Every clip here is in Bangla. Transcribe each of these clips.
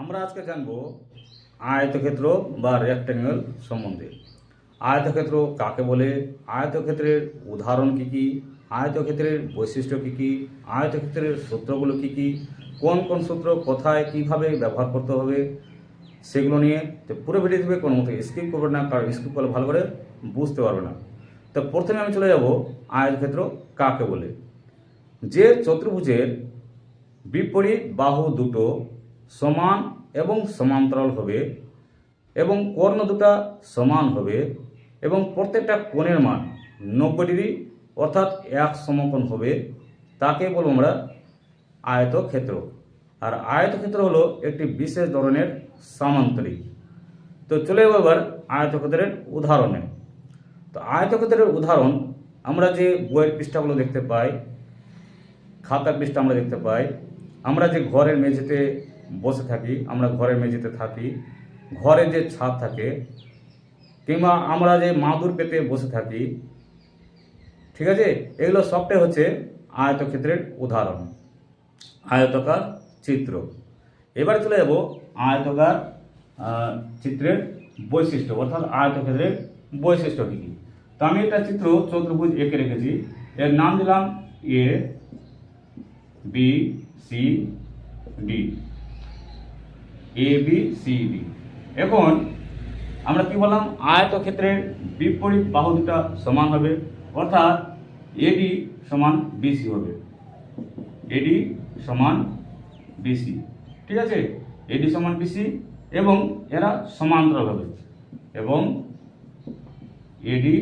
আমরা আজকে জানব আয়তক্ষেত্র বা রেক্ট্যাঙ্গেল সম্বন্ধে। আয়তক্ষেত্র কাকে বলে? আয়তক্ষেত্রের উদাহরণ কী কী? আয়তক্ষেত্রের বৈশিষ্ট্য কী কী? আয়তক্ষেত্রের সূত্রগুলো কী কী? কোন কোন সূত্র কোথায় কীভাবে ব্যবহার করতে হবে? সেগুলো নিয়ে তো পুরো ভিডিও দেবে কোনো মতো স্কিপ করবে না, কারণ স্কিপ করলে ভালো করে বুঝতে পারবে না। তো প্রথমে আমি চলে যাব আয়তক্ষেত্র কাকে বলে? যে চতুর্ভুজের বিপরীত বাহু দুটো সমান এবং সমান্তরাল হবে এবং কর্ণ দুটা সমান হবে এবং প্রত্যেকটা কোণের মান নব্বই ডিগ্রি অর্থাৎ এক সমকোণ হবে। তাকে বলব আমরা আয়তক্ষেত্র। আর আয়তক্ষেত্র হলো একটি বিশেষ ধরনের সামান্তরিক। তো চলে যাব এবার আয়তক্ষেত্রের উদাহরণে। তো আয়তক্ষেত্রের উদাহরণ আমরা যে বইয়ের পৃষ্ঠাগুলো দেখতে পাই খাতা পৃষ্ঠা আমরা দেখতে পাই, আমরা যে ঘরের মেঝেতে বসে থাকি, আমরা ঘরের মেঝেতে থাকি। ঘরে যে ছাদ থাকে, কিংবা আমরা যে মাদুর পেতে বসে থাকি, ঠিক আছে? এগুলো সবটাই হচ্ছে আয়তক্ষেত্রের উদাহরণ। আয়তকার চিত্র। এবারে চলে যাব আয়তকার চিত্রের বৈশিষ্ট্য, অর্থাৎ আয়তক্ষেত্রের বৈশিষ্ট্য কী কী। তো আমি একটা চিত্র চতুর্ভুজ এঁকে রেখেছি। এর নাম দিলাম A, B, C, D. A B C D এখন আমরা কি বললাম? আয়তক্ষেত্রের বিপরীত বাহু দুটা সমান হবে। অর্থাৎ এডি সমান বিসি হবে। এডি সমান বিসি ঠিক আছে? এডি সমান বিসি এবং এরা সমান্তরাল হবে। এবং এডি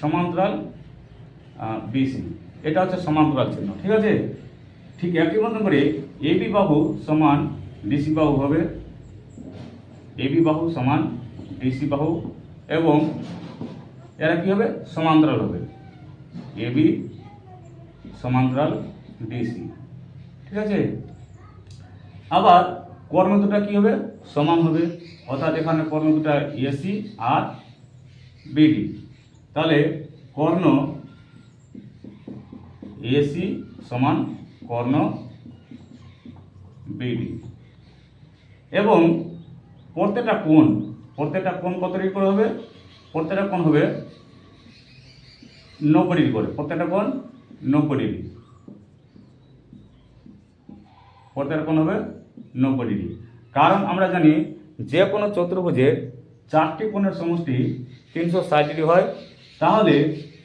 সমান্তরাল বিসি এটা হচ্ছে সমান্তরাল চিহ্ন। ঠিক আছে? ঠিক একই মতন করে এবি বাহু সমান ডিসি বাহু হবে। এবি বাহু সমান ডিসি বাহু এবং এরা কি হবে? সমান্তরাল হবে। এবি সমান্তরাল ডিসি ঠিক আছে? আবার কর্ণ দুটা কি হবে? সমান হবে। অর্থাৎ এখানে কর্ণ দুটা এসি আর বিডি তাহলে কর্ণ এসি সমান কর্ণ বিডি এবং প্রত্যেকটা কোণ প্রত্যেকটা কোণ কত ডিগ্রি করে হবে? প্রত্যেকটা কোণ হবে নব্বই ডিগ্রি করে। প্রত্যেকটা কোণ নব্বই ডিগ্রি। প্রত্যেকটা কোণ হবে নব্বই ডিগ্রি। কারণ আমরা জানি যে কোনো চতুর্ভুজের চারটি কোণের সমষ্টি তিনশো ষাট ডিগ্রি হয়। তাহলে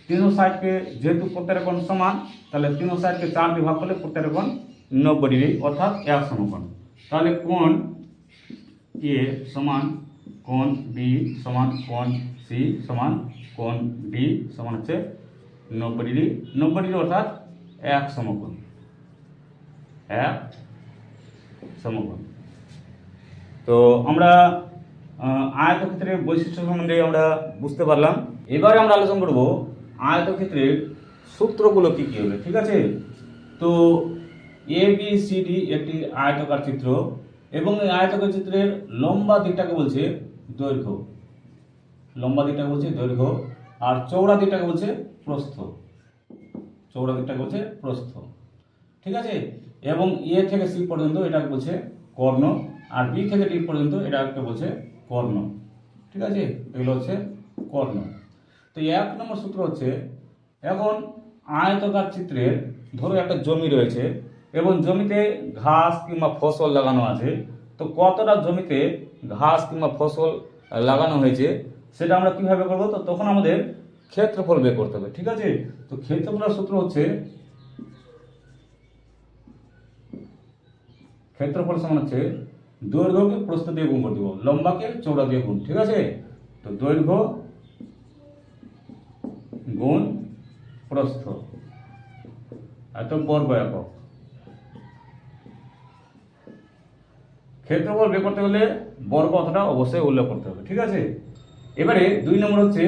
তিনশো ষাটকে যেহেতু প্রত্যেকটা কোণ সমান, তাহলে তিনশো ষাটকে চার দিয়ে ভাগ করলে প্রত্যেকটা কোণ নব্বই ডিগ্রি, অর্থাৎ এক সমকোণ। তাহলে কোণ এ সমান কোণ বি সমান কোণ সি সমান কোণ ডি সমান হচ্ছে নব্বই ডিগ্রি। নব্বই ডিগ্রি অর্থাৎ এক সমকোণ। এক সমকোণ। তো আমরা আয়তক্ষেত্রের বৈশিষ্ট্য সম্বন্ধে আমরা বুঝতে পারলাম। এবারে আমরা আলোচনা করব আয়তক্ষেত্রের সূত্রগুলো কী কী হবে, ঠিক আছে? তো এ বি সি ডি একটি আয়তকার চিত্র। এবং এই আয়তকার চিত্রের লম্বা দিকটাকে বলছে দৈর্ঘ্য। লম্বা দিকটাকে বলছে দৈর্ঘ্য, আর চৌড়া দিকটাকে বলছে প্রস্থ। চৌড়া দিকটাকে বলছে প্রস্থ। ঠিক আছে? এবং এ থেকে সি পর্যন্ত এটাকে বলছে কর্ণ, আর বি থেকে ডি পর্যন্ত এটাকে বলছে কর্ণ। ঠিক আছে? এগুলো হচ্ছে কর্ণ। তো এক নম্বর সূত্র হচ্ছে, এখন আয়তকার চিত্রের, ধরো একটা জমি রয়েছে এবং জমিতে ঘাস কিংবা ফসল লাগানো আছে, তো কতটা জমিতে ঘাস কিংবা ফসল লাগানো হয়েছে, সেটা আমরা কীভাবে করব? তো তখন আমাদের ক্ষেত্রফল বের করতে হবে, ঠিক আছে? তো ক্ষেত্রফলের সূত্র হচ্ছে, ক্ষেত্রফল সমান হচ্ছে দৈর্ঘ্যকে প্রস্থ দিয়ে গুণ করে দেবো, লম্বাকে চৌড়া দিয়ে গুণ, ঠিক আছে? তো দৈর্ঘ্য গুণ প্রস্থ, এত বর্গ একক। ক্ষেত্রফল বের করতে গেলে বর্গ অতটা অবশ্যই উল্লেখ করতে হবে, ঠিক আছে? এবারে দুই নম্বর হচ্ছে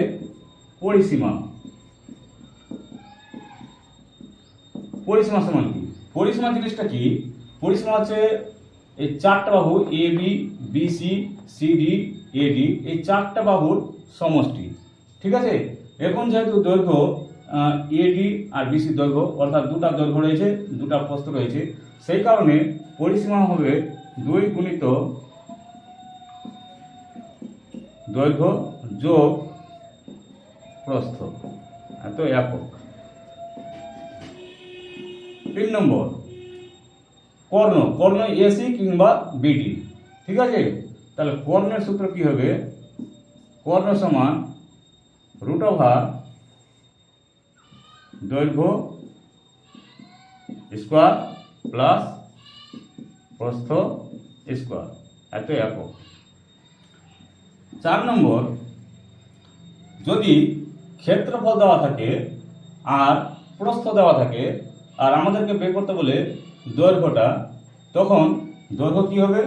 পরিসীমা। পরিসীমা সমান কি? পরিসীমা জিনিসটা কি? পরিসীমা হচ্ছে এই চারটা বাহু A B B C C D A D এই চারটা বাহুর সমষ্টি, ঠিক আছে? এখন যেহেতু দৈর্ঘ্য এডি আর বিসি দৈর্ঘ্য, অর্থাৎ দুটা দৈর্ঘ্য রয়েছে, দুটা প্রস্থ রয়েছে, সেই কারণে পরিসীমা হবে দুই গুণিত দৈর্ঘ্য যোগ প্রস্থ, এত একক। তিন নম্বর, কর্ণ কর্ণ এসি কিংবা বিডি, ঠিক আছে? তাহলে কর্ণের সূত্র কি হবে? কর্ণ সমান রুট ওভার দৈর্ঘ্য স্কোয়ার প্লাস প্রস্থ স্কোয়ার, এত একক। চার নম্বর, যদি ক্ষেত্রফল দেওয়া থাকে আর প্রস্থ দেওয়া থাকে আর আমাদেরকে বের করতে বলে দৈর্ঘ্যটা, তখন দৈর্ঘ্য কি হবে?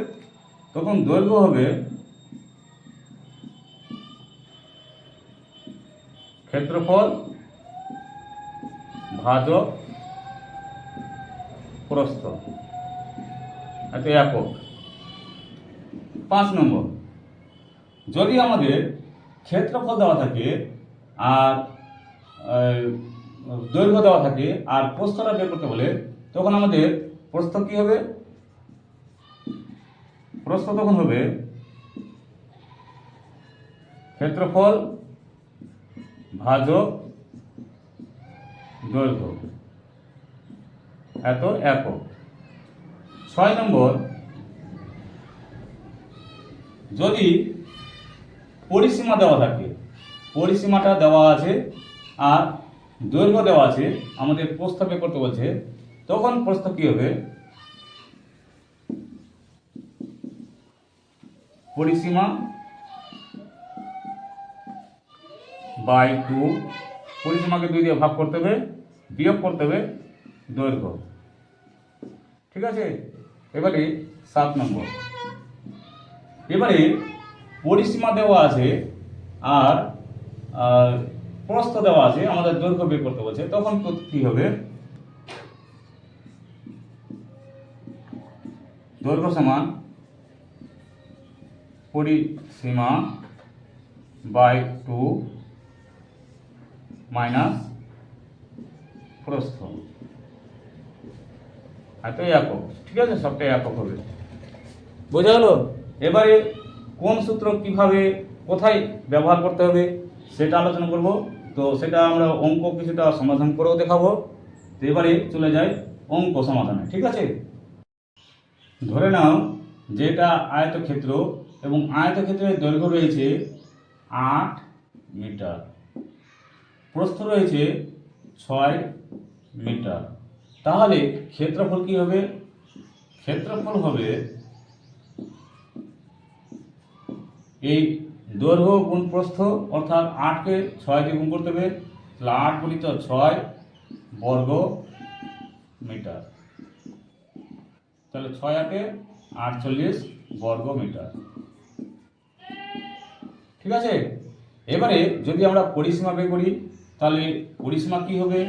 তখন দৈর্ঘ্য হবে ক্ষেত্রফল ভাজক প্রস্থ। এত একক। পাঁচ নম্বর। যদি আমাদের ক্ষেত্রফল দেওয়া থাকে আর দৈর্ঘ্য দেওয়া থাকে আর প্রস্থটা বের করতে বলে, তখন আমাদের প্রস্থ কি হবে? প্রস্থ তখন হবে ক্ষেত্রফল ভাজক দৈর্ঘ্য। এত একক। ছয় নম্বর যদি পরিসীমা দেওয়া থাকে, পরিসীমাটা দেওয়া আছে আর দৈর্ঘ্য দেওয়া আছে, আমাদের প্রস্তাবে করতে বলছে, তখন প্রস্থ কি হবে? পরিসীমা বাই টু, পরিসীমাকে দুই দিয়ে ভাগ করতে হবে, বিয়োগ করতে হবে দৈর্ঘ্য। ঠিক আছে? এবারে সাত নম্বর। এবারে পরিসীমা দেওয়া আছে আর প্রস্থ দেওয়া আছে, আমাদের দৈর্ঘ্য বের করতে বলছে, তখন তো কি হবে? দৈর্ঘ্য সমান পরিসীমা বাই টু মাইনাস প্রস্থ। এত একক, ঠিক আছে, সবটাই একক হবে। বোঝা গেল? এবারে কোন সূত্র কীভাবে, কোথায় ব্যবহার করতে হবে, সেটা আলোচনা করব। তো সেটা আমরা অঙ্ক কিছুটা সমাধান করেও দেখাবো। তো এবারে চলে যাই অঙ্ক সমাধানে, ঠিক আছে? ধরে নাও যেটা আয়তক্ষেত্র এবং আয়তক্ষেত্রের দৈর্ঘ্য রয়েছে আট মিটার। প্রস্থ রয়েছে ছয় মিটার। তাহলে ক্ষেত্রফল কি হবে? ক্ষেত্রফল হবে এই দৈর্ঘ্য গুণ প্রস্থ অর্থাৎ আটকে ছয় দিয়ে গুণ করতে হবে, তাহলে আট গুণিত ছয় বর্গ মিটার। তাহলে ছয় আটে আটচল্লিশ বর্গ মিটার। ঠিক আছে? এবারে যদি আমরা পরিসীমা বের করি, তাহলে পরিসীমা কি হবে?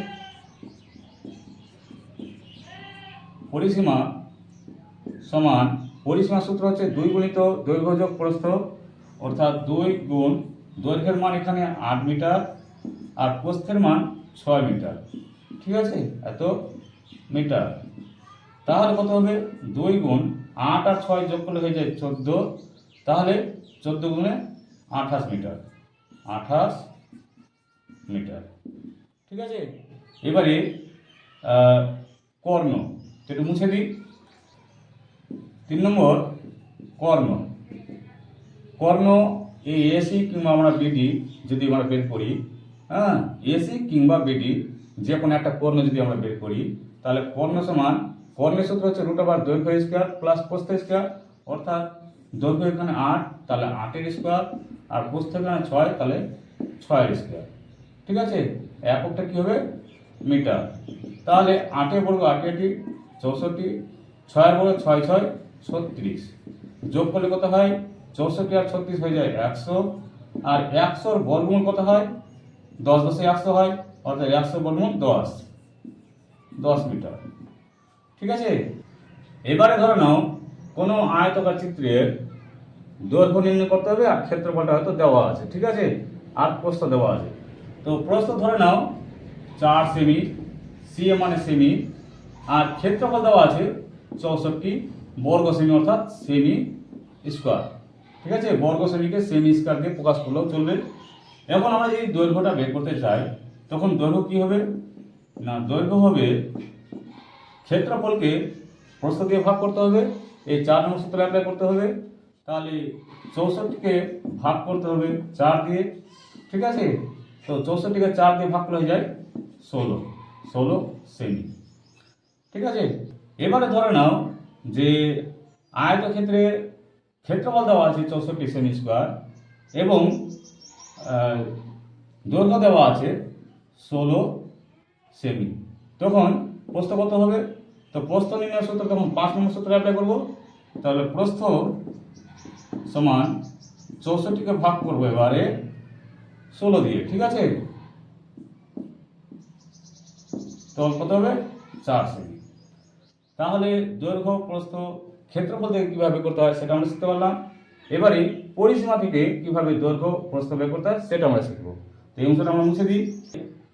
পরিসীমা সমান পরিসীমা সূত্র হচ্ছে দুই গুণিত দৈর্ঘ্য যোগ প্রস্থ অর্থাৎ দুই গুণ দৈর্ঘ্যের মান এখানে আট মিটার আর প্রস্থের মান ছয় মিটার। ঠিক আছে? এত মিটার। তাহলে কত হবে? দুই গুণ আট আর ছয় যোগ করলে হয়ে যায় চোদ্দ। তাহলে চোদ্দ গুণে আঠাশ মিটার। আঠাশ মিটার। ঠিক আছে? এবারে কর্ণ। সেটা মুছে দিই। তিন নম্বর, কর্ণ। কর্ণ, এই এসি কিংবা আমরা বিডি যদি আমরা বের করি হ্যাঁ এসি কিংবা বিডি যে কোনো একটা কর্ণ যদি আমরা বের করি, তাহলে কর্ণ সমান, কর্ণের সূত্র হচ্ছে রুট ওভার দৈর্ঘ্য স্কোয়ার প্লাস প্রস্থ স্কোয়ার অর্থাৎ দৈর্ঘ্য এখানে আট, তাহলে আটের স্কোয়ার আর প্রস্থ এখানে ছয়, তাহলে ছয়ের স্কোয়ার ঠিক আছে? এককটা কী হবে? মিটার। তাহলে আটে বর্গ আটি চৌষট্টি, ছয়ের বর্গ ছয় ছয়, ছত্রিশ। যোগ করলে কত হয়? চৌষট্টি আর ছত্রিশ হয়ে যায় একশো। আর একশোর বর্গমূল কত হয়? দশ দশে একশো হয়, অর্থাৎ একশো বর্গমূল দশ। দশ মিটার। ঠিক আছে? এবারে ধরে নাও, কোনো আয়তকার চিত্রের দৈর্ঘ্য নির্ণয় করতে হবে আর ক্ষেত্রফলটা হয়তো দেওয়া আছে। ঠিক আছে? আর প্রস্থ দেওয়া আছে। তো প্রস্থ ধরে নাও, চার সেমি সিএ মানে সেমি, আর ক্ষেত্রফল দেওয়া আছে চৌষট্টি বর্গ সেমি অর্থাৎ সেমি স্কোয়ার। ঠিক আছে? বর্গ শ্রেণীকে সেমি স্কোয়ার দিয়ে প্রকাশ করলেও চলবে। এখন আমরা যদি দৈর্ঘ্যটা বের করতে চাই, তখন দৈর্ঘ্য কি হবে? না, দৈর্ঘ্য হবে ক্ষেত্রফলকে প্রস্থ দিয়ে ভাগ করতে হবে। এই চার নম্বর সূত্র অ্যাপ্লাই করতে হবে। তাহলে চৌষট্টিকে ভাগ করতে হবে চার দিয়ে। ঠিক আছে? তো চৌষট্টিকে চার দিয়ে ভাগ হয়ে যায় ষোলো। ষোলো সেমি ঠিক আছে? এবারে ধরে নাও যে আয়তক্ষেত্রে ক্ষেত্রফল দেওয়া আছে চৌষট্টি সেমি স্কোয়ার এবং দৈর্ঘ্য দেওয়া আছে ষোলো সেমি। তখন প্রস্থ কত হবে? তো প্রস্থ নির্ণয় সূত্র তখন পাঁচ নম্বর সূত্র অ্যাপ্লাই করব। তাহলে প্রস্থ সমান চৌষট্টিকে ভাগ করব এবারে ষোলো দিয়ে, ঠিক আছে? তো কত হবে? চার সেমি। তাহলে দৈর্ঘ্য, প্রস্থ ক্ষেত্রফল থেকে কীভাবে করতে হয় সেটা আমরা শিখতে পারলাম। এবারে পরিসীমা থেকে কীভাবে দৈর্ঘ্য প্রস্থ বের করতে হয় সেটা আমরা শিখব। তো এই অংশটা আমরা মুছে দিই।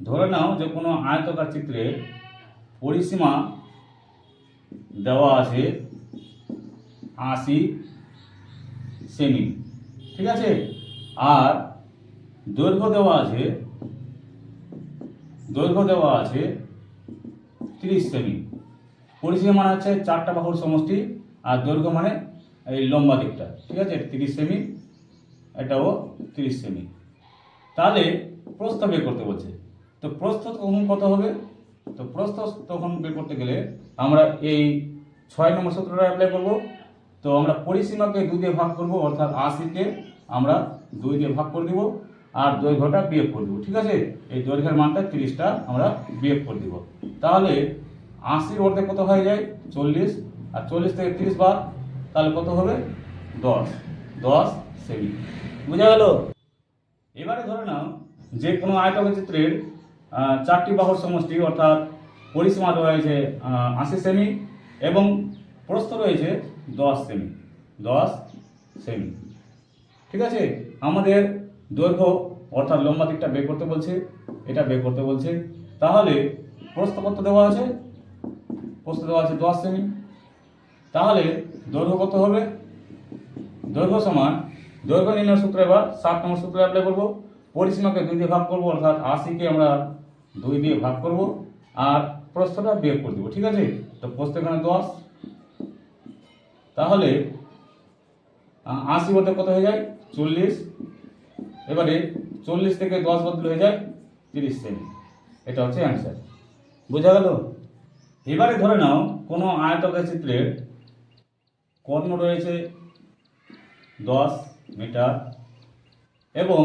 ধরে নাও যে কোনো আয়তকার চিত্রে পরিসীমা দেওয়া আছে আশি সেমি, ঠিক আছে? আর দৈর্ঘ্য দেওয়া আছে, দৈর্ঘ্য দেওয়া আছে তিরিশ সেমি। পরিসীমা মানে হচ্ছে চারটা বাহুর সমষ্টি আর দৈর্ঘ্য মানে এই লম্বা দিকটা, ঠিক আছে? তিরিশ সেমি, এটাও তিরিশ সেমি। তাহলে প্রস্থ বের করতে বলছে। তো প্রস্থ তখন কত হবে? তো প্রস্থ তখন বের করতে গেলে আমরা এই ছয় নম্বর সূত্রটা অ্যাপ্লাই করব। তো আমরা পরিসীমাকে দুই দিয়ে ভাগ করব, অর্থাৎ আশিকে আমরা দুই দিয়ে ভাগ করে দিব আর দৈর্ঘ্যটা বিয়োগ করে দেবো, ঠিক আছে? এই দৈর্ঘ্যের মানটা তিরিশটা আমরা বিয়োগ করে দিব। তাহলে আশির অর্ধেক কত হয়ে যায়? চল্লিশ। আর চল্লিশ থেকে তিরিশ বাদ তাহলে কত হবে? দশ। দশ সেমি। বুঝা গেল? এবারে ধরে নাও, যে কোনো আয়তক্ষেত্রের চারটি বাহুর সমষ্টি, অর্থাৎ পরিসীমা রয়েছে আশি সেমি এবং প্রস্থ রয়েছে দশ সেমি। দশ সেমি। ঠিক আছে? আমাদের দৈর্ঘ্য, অর্থাৎ লম্বা দিকটা বের করতে বলছে, এটা বের করতে বলছে। তাহলে প্রস্থ কত দেওয়া আছে, প্রস্থ দেওয়া আছে দশ সেমি। তাহলে দৈর্ঘ্য কত হবে? দৈর্ঘ্য সমান, দৈর্ঘ্য নির্ণয় সূত্র এবার সাত নম্বর সূত্রে অ্যাপ্লাই করব। পরিসীমাকে দুই দিয়ে ভাগ করব, অর্থাৎ আশিকে আমরা দুই দিয়ে ভাগ করব আর প্রস্থটা বিয়োগ করে দেবো, ঠিক আছে? তো প্রস্থ এখানে দশ। তাহলে আশি বলতে কত হয়ে যায়? চল্লিশ। এবারে চল্লিশ থেকে দশ বদল হয়ে যায় তিরিশ সেমি। এটা হচ্ছে অ্যান্সার বোঝা গেল? এবারে ধরে নাও কোনো আয়তকার চিত্রের কর্ণ রয়েছে দশ মিটার এবং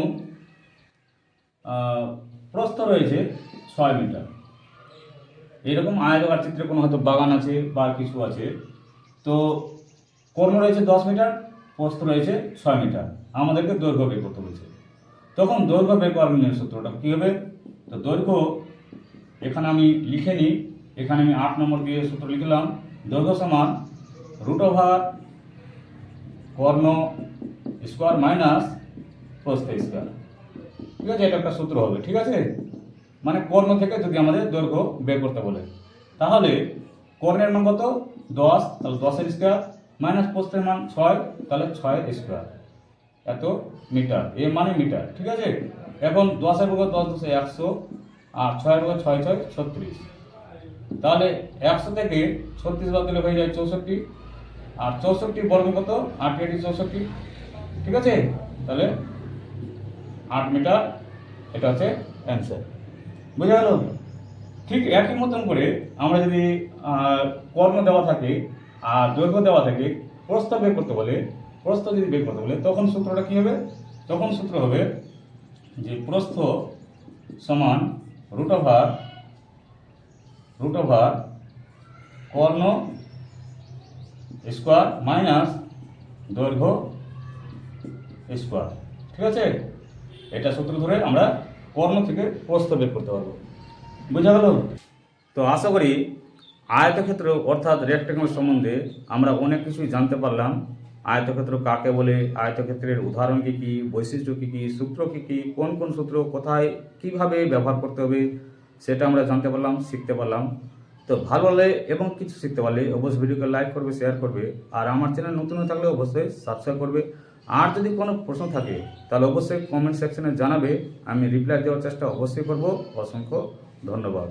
প্রস্থ রয়েছে ছয় মিটার। এরকম আয়তকার চিত্রে কোনো হয়তো বাগান আছে বা কিছু আছে। তো কর্ণ রয়েছে দশ মিটার, প্রস্থ রয়েছে ছয় মিটার। আমাদেরকে দৈর্ঘ্য বের করতে বলছে। তখন দৈর্ঘ্য বের করার নিয়ম সূত্রটা কী হবে? তো দৈর্ঘ্য এখানে আমি লিখে নিই। এখানে আমি আট নম্বর দিয়ে সূত্র লিখলাম। দৈর্ঘ্য সমান রুট ওভার কর্ণ স্কোয়ার মাইনাস প্রস্থ স্কোয়ার। ঠিক আছে, এটা একটা সূত্র হবে, ঠিক আছে? মানে কর্ণ থেকে যদি আমাদের দৈর্ঘ্য বের করতে বলে। তাহলে কর্ণের মান কত? দশ, তাহলে দশের স্কোয়ার, মাইনাস প্রস্থের মান ছয়, তাহলে ছয় স্কোয়ার। এত মিটার এ মানে মিটার, ঠিক আছে? এখন দশের বর্গ দশ, দশে একশো, আর ছয়ের বর্গ ছয় ছয়, ছত্রিশ। তাহলে একশো থেকে ছত্রিশ বাদ দিলে হয়ে যায় চৌষট্টি আর চৌষট্টি বর্গ কত? আট এটি চৌষট্টি। ঠিক আছে? তাহলে আট মিটার, এটা হচ্ছে অ্যান্সার বুঝা গেল? ঠিক একই মতন করে আমরা যদি কর্ণ দেওয়া থাকে আর দৈর্ঘ্য দেওয়া থাকে, প্রস্থ বের করতে বলে, প্রস্থ যদি বের করতে বলে, তখন সূত্রটা কী হবে? তখন সূত্র হবে যে প্রস্থ সমান রুট ওভার রুট কর্ণ স্কোয়ার মাইনাস দৈর্ঘ্য স্কোয়ার। ঠিক আছে? এটা সূত্র ধরে আমরা কর্ণ থেকে প্রস্থ বের করতে পারব। বোঝা গেল? তো আশা করি আয়তক্ষেত্র অর্থাৎ রেক্টেঙ্গল সম্বন্ধে আমরা অনেক কিছুই জানতে পারলাম। আয়তক্ষেত্র কাকে বলে? আয়তক্ষেত্রের উদাহরণ কী কী? বৈশিষ্ট্য কী কী? সূত্র কী কী? কোন কোন সূত্র? কোথায়? কীভাবে ব্যবহার করতে হবে? সেটা আমরা জানতে পারলাম, শিখতে পারলাম। তো ভালো হলে এবং কিছু শিখতে পারলে অবশ্যই ভিডিওকে লাইক করবে শেয়ার করবে। আর আমার চ্যানেল নতুন হয়ে থাকলে অবশ্যই সাবস্ক্রাইব করবে। আর যদি কোনো প্রশ্ন থাকে, তাহলে অবশ্যই কমেন্ট সেকশনে জানাবে। আমি রিপ্লাই দেওয়ার চেষ্টা অবশ্যই করব। অসংখ্য ধন্যবাদ।